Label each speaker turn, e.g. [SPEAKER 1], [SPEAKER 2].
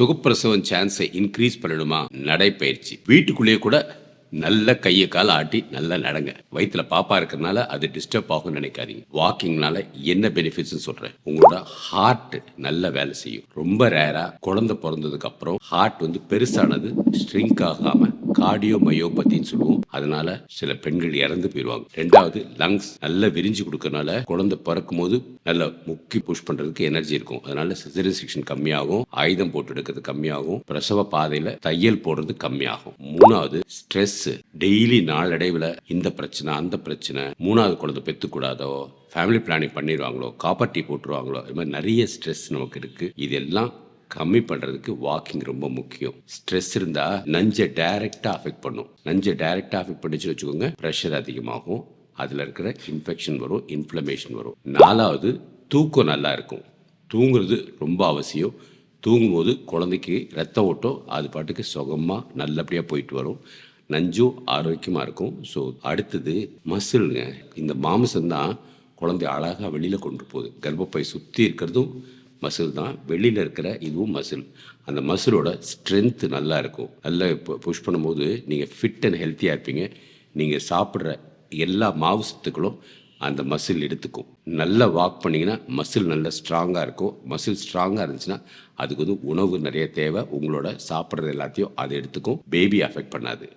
[SPEAKER 1] சுகப்பிரசவம் சான்ஸை இன்க்ரீஸ் பண்ணணுமா? நடைப்பயிற்சி. வீட்டுக்குள்ளேயே கூட நல்ல கையை கால ஆட்டி நல்லா நடங்க. வயிற்றுல பாப்பா இருக்கிறனால அது டிஸ்டர்ப் ஆகும்னு நினைக்காதீங்க. வாக்கிங்னால என்ன பெனிஃபிட்ஸ் சொல்றேன். உங்களோட ஹார்ட் நல்ல வேலை செய்யும். ரொம்ப ரேரா குழந்தை பிறந்ததுக்கு அப்புறம் ஹார்ட் வந்து பெருசானது ஸ்ட்ரிங்க் ஆகாம கார்டியோ மயோபத்தின்னு சொல்லுவோம். அதனால சில பெண்கள் இறந்து போயிடுவாங்க. ரெண்டாவது லங்ஸ் நல்லா விரிஞ்சு கொடுக்கறனால குழந்தை பிறக்கும் போது நல்ல முக்கி புஷ் பண்றதுக்கு எனர்ஜி இருக்கும். அதனால சிசரின் செக்ஷன் கம்மியாகும். ஆயுதம் போட்டு எடுக்கிறது கம்மியாகும். பிரசவ பாதையில தையல் போடுறது கம்மியாகும். மூணாவது ஸ்ட்ரெஸ் டெய்லி நாளடைவில் இந்த பிரச்சனை அந்த பிரச்சனை மூணாவது குழந்தை பெற்றுக்கூடாதோ ஃபேமிலி பிளானிங் பண்ணிடுவாங்களோ காப்பர் டீ போட்டுருவாங்களோ இது மாதிரி நிறைய ஸ்ட்ரெஸ் நமக்கு இருக்கு. இதெல்லாம் கம்மி பண்ணுறதுக்கு வாக்கிங் ரொம்ப முக்கியம். ஸ்ட்ரெஸ் இருந்தால் நஞ்சை டைரெக்டாக அஃபெக்ட் பண்ணும். நஞ்சை டைரெக்டாக அஃபெக்ட் பண்ணிச்சுன்னு வச்சுக்கோங்க ப்ரெஷர் அதிகமாகும். அதில் இருக்கிற இன்ஃபெக்ஷன் வரும் இன்ஃப்ளமேஷன் வரும். நாலாவது தூக்கம் நல்லா இருக்கும். தூங்குறது ரொம்ப அவசியம். தூங்கும்போது குழந்தைக்கு ரத்த ஓட்டம் அது பாட்டுக்கு சுகமாக நல்லபடியாக போயிட்டு வரும். நஞ்சும் ஆரோக்கியமாக இருக்கும். ஸோ அடுத்தது மசில்ங்க இந்த மாமிசம்தான் குழந்தை அழகாக வெளியில் கொண்டு போகுது. கர்ப்பப்பை சுற்றி இருக்கிறதும் மசில் தான் வெளியில் இருக்கிற இதுவும் மசில் அந்த மசிலோட ஸ்ட்ரென்த்து நல்லா இருக்கும். நல்லா இப்போ புஷ் பண்ணும்போது நீங்கள் ஃபிட் அண்ட் ஹெல்த்தியாக இருப்பீங்க. நீங்கள் சாப்பிட்ற எல்லா மாவு சத்துக்களும் அந்த மசில் எடுத்துக்கும். நல்லா வாக் பண்ணிங்கன்னா மசில் நல்லா ஸ்ட்ராங்காக இருக்கும். மசில் ஸ்ட்ராங்காக இருந்துச்சுன்னா அதுக்கு வந்து உணவு நிறைய தேவை. உங்களோட சாப்பிட்றது எல்லாத்தையும் அதை எடுத்துக்கும். பேபி அஃபெக்ட் பண்ணாது.